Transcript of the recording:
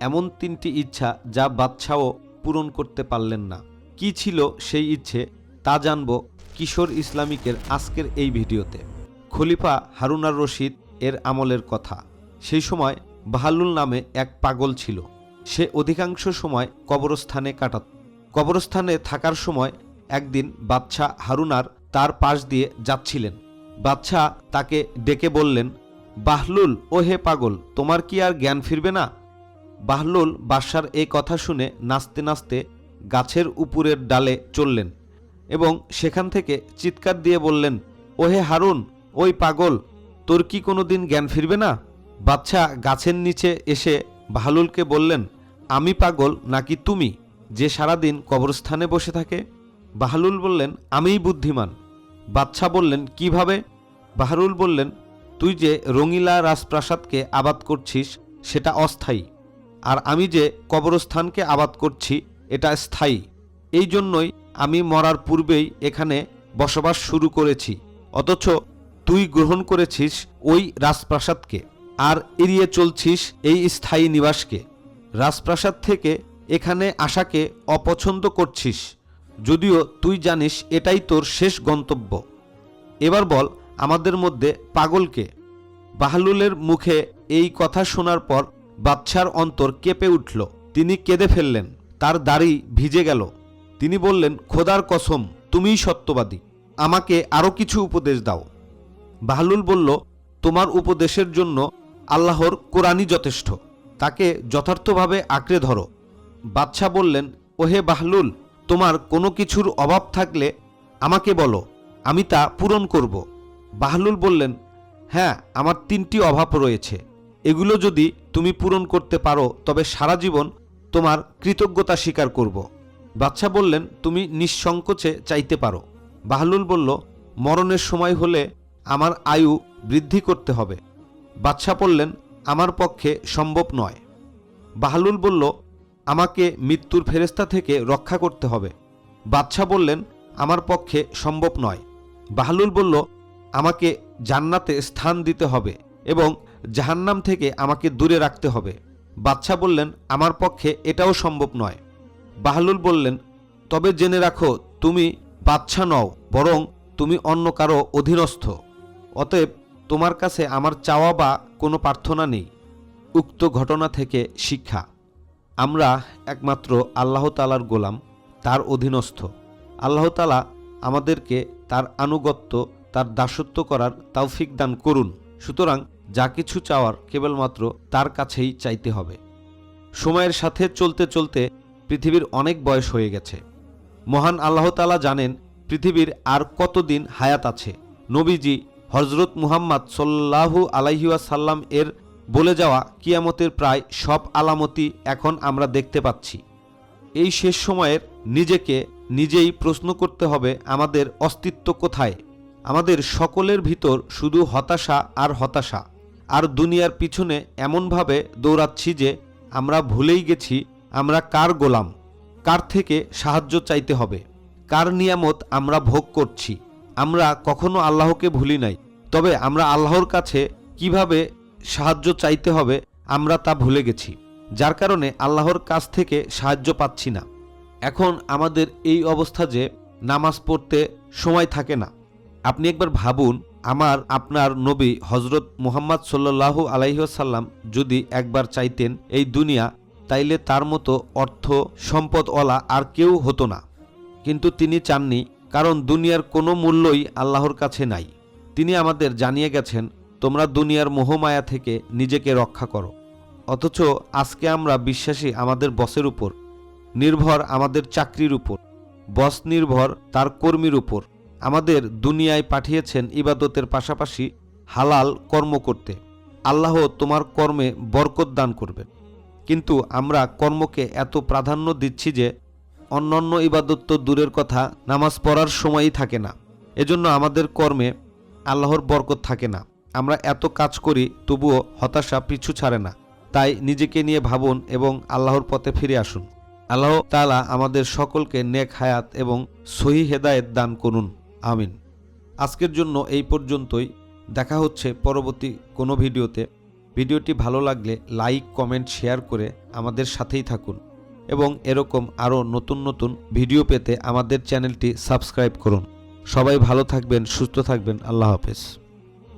এমন তিনটি ইচ্ছা যা বাদশাও পূরণ করতে পারলেন না। কি ছিল সেই ইচ্ছে, তা জানব কিশোর ইসলামিকের আজকের এই ভিডিওতে। খলিফা হারুনার রশিদ এর আমলের কথা। সেই সময় বাহালুল নামে এক পাগল ছিল। সে অধিকাংশ সময় কবরস্থানে কাটাত। কবরস্থানে থাকার সময় একদিন বাদশাহ হারুনার তার পাশ দিয়ে যাচ্ছিলেন। বাদশাহ তাকে ডেকে বললেন, বাহলুল ও হে পাগল, তোমার কি আর জ্ঞান ফিরবে না? বাহলুল বাদশার এই কথা শুনে নাচতে নাচতে গাছের উপরের ডালে চললেন এবং সেখান থেকে চিৎকার দিয়ে বললেন, ওহে হারুন, ওই পাগল, তোর কি কোনো দিন জ্ঞান ফিরবে না? বাচ্চা গাছের নিচে এসে বাহলুলকে বললেন, আমি পাগল নাকি তুমি, যে সারাদিন কবরস্থানে বসে থাকে? বাহলুল বললেন, আমিই বুদ্ধিমান। বাচ্চা বললেন, কীভাবে? বাহরুল বললেন, তুই যে রঙিলা রাজপ্রাসাদকে আবাদ করছিস, সেটা অস্থায়ী। আর আমি যে কবরস্থানকে আবাদ করছি, এটা স্থায়ী। এই জন্যই আমি মরার পূর্বেই এখানে বসবাস শুরু করেছি, অথচ তুই গ্রহণ করেছিস ওই রাজপ্রাসাদকে, আর এড়িয়ে চলছিস এই স্থায়ী নিবাসকে। রাজপ্রাসাদ থেকে এখানে আসাকে অপছন্দ করছিস, যদিও তুই জানিস এটাই তোর শেষ গন্তব্য। এবার বল আমাদের মধ্যে পাগলকে। বাহলুলের মুখে এই কথা শোনার পর বাদশার অন্তর কেঁপে উঠল। তিনি কেঁদে ফেললেন। তার দাড়ি ভিজে গেল। তিনি বললেন, খোদার কসম, তুমিই সত্যবাদী। আমাকে আরও কিছু উপদেশ দাও। বাহলুল বলল, তোমার উপদেশের জন্য আল্লাহর কোরআনই যথেষ্ট। তাকে যথার্থভাবে আঁকড়ে ধরো। বাদশাহ বললেন, ওহে বাহলুল, তোমার কোনো কিছুর অভাব থাকলে আমাকে বলো, আমি তা পূরণ করব। বাহলুল বললেন হ্যাঁ আমার তিনটি অভাব রয়েছে। এগুলো যদি তুমি পূরণ করতে পারো, তবে সারা জীবন তোমার কৃতজ্ঞতা স্বীকার করব। বাচ্চা বললেন, তুমি নিঃসংকোচে চাইতে পারো। বাহলুল বলল, মরণের সময় হলে আমার আয়ু বৃদ্ধি করতে হবে। বাচ্চা বললেন, আমার পক্ষে সম্ভব নয়। বাহলুল বলল, আমাকে মৃত্যুর ফেরেস্তা থেকে রক্ষা করতে হবে। বাদশাহ বললেন, আমার পক্ষে সম্ভব নয়। বাহলুল বলল, আমাকে জান্নাতে স্থান দিতে হবে এবং জাহান্নাম থেকে আমাকে দূরে রাখতে হবে। বাদশাহ বললেন, আমার পক্ষে এটাও সম্ভব নয়। বাহলুল বললেন, তবে জেনে রাখো, তুমি বাদশাহ নও, বরং তুমি অন্য কারও অধীনস্থ। অতএব তোমার কাছে আমার চাওয়া বা কোনো প্রার্থনা নেই। উক্ত ঘটনা থেকে শিক্ষা। আমরা একমাত্র আল্লাহ তালার গোলাম, তার অধীনস্থ। আল্লাহ তালা আমাদেরকে তার আনুগত্য, তার দাসত্ব করার তাওফিক দান করুন। সুতরাং যা কিছু চাওয়ার কেবলমাত্র তার কাছেই চাইতে হবে। সময়ের সাথে চলতে চলতে পৃথিবীর অনেক বয়স হয়ে গেছে। মহান আল্লাহ তালা জানেন পৃথিবীর আর কতদিন হায়াত আছে। নবীজি হজরত মুহাম্মদ সাল্লাহু আলাইহাসাল্লাম এর বলে যাওয়া কিয়ামতের প্রায় সব আলামতি এখন আমরা দেখতে পাচ্ছি। এই শেষ সময়ের নিজেকে নিজেই প্রশ্ন করতে হবে, আমাদের অস্তিত্ব কোথায়? আমাদের সকলের ভিতর শুধু হতাশা আর হতাশা। আর দুনিয়ার পিছনে এমনভাবে দৌড়াচ্ছি যে আমরা ভুলেই গেছি, আমরা কার গোলাম? কার থেকে সাহায্য চাইতে হবে? কার নিয়ামত আমরা ভোগ করছি? আমরা কখনো আল্লাহকে ভুলি নাই। তবে আমরা আল্লাহর কাছে কীভাবে সাহায্য চাইতে হবে, আমরা তা ভুলে গেছি। যার কারণে আল্লাহর কাছ থেকে সাহায্য পাচ্ছি না। এখন আমাদের এই অবস্থা যে নামাজ পড়তে সময় থাকে না। আপনি একবার ভাবুন আমার আপনার নবী হজরত মুহাম্মদ সাল্লাহু আলাইসাল্লাম যদি একবার চাইতেন এই দুনিয়া, তাইলে তার মতো অর্থ সম্পদওয়ালা আর কেউ হতো না। কিন্তু তিনি চাননি, কারণ দুনিয়ার কোনো মূল্যই আল্লাহর কাছে নাই। তিনি আমাদের জানিয়ে গেছেন, তোমরা দুনিয়ার মোহমায়া থেকে নিজেকে রক্ষা করো। অথচ আজকে আমরা বিশ্বাসী আমাদের বসের উপর, নির্ভর আমাদের চাকরির উপর। বস নির্ভর তার কর্মীর উপর। আমাদের দুনিয়ায় পাঠিয়েছেন ইবাদতের পাশাপাশি হালাল কর্ম করতে। আল্লাহ তোমার কর্মে বরকত দান করবেন। কিন্তু আমরা কর্মকে এত প্রাধান্য দিচ্ছি যে অন্যান্য ইবাদত তো দূরের কথা, নামাজ পড়ার সময়ই থাকে না। এজন্য আমাদের কর্মে আল্লাহর বরকত থাকে না। আমরা এত কাজ করি, তবুও হতাশা পিছু ছাড়ে না। তাই নিজেকে নিয়ে ভাবুন এবং আল্লাহর পথে ফিরে আসুন। আল্লাহ তালা আমাদের সকলকে নেক হায়াত এবং সহি হেদায়েত দান করুন। আমিন। আজকের জন্য এই পর্যন্তই। দেখা হচ্ছে পরবর্তী কোনো ভিডিওতে। ভিডিওটি ভালো লাগলে লাইক, কমেন্ট, শেয়ার করে আমাদের সাথেই থাকুন। এবং এরকম আরও নতুন নতুন ভিডিও পেতে আমাদের চ্যানেলটি সাবস্ক্রাইব করুন। সবাই ভালো থাকবেন, সুস্থ থাকবেন। আল্লাহ হাফেজ।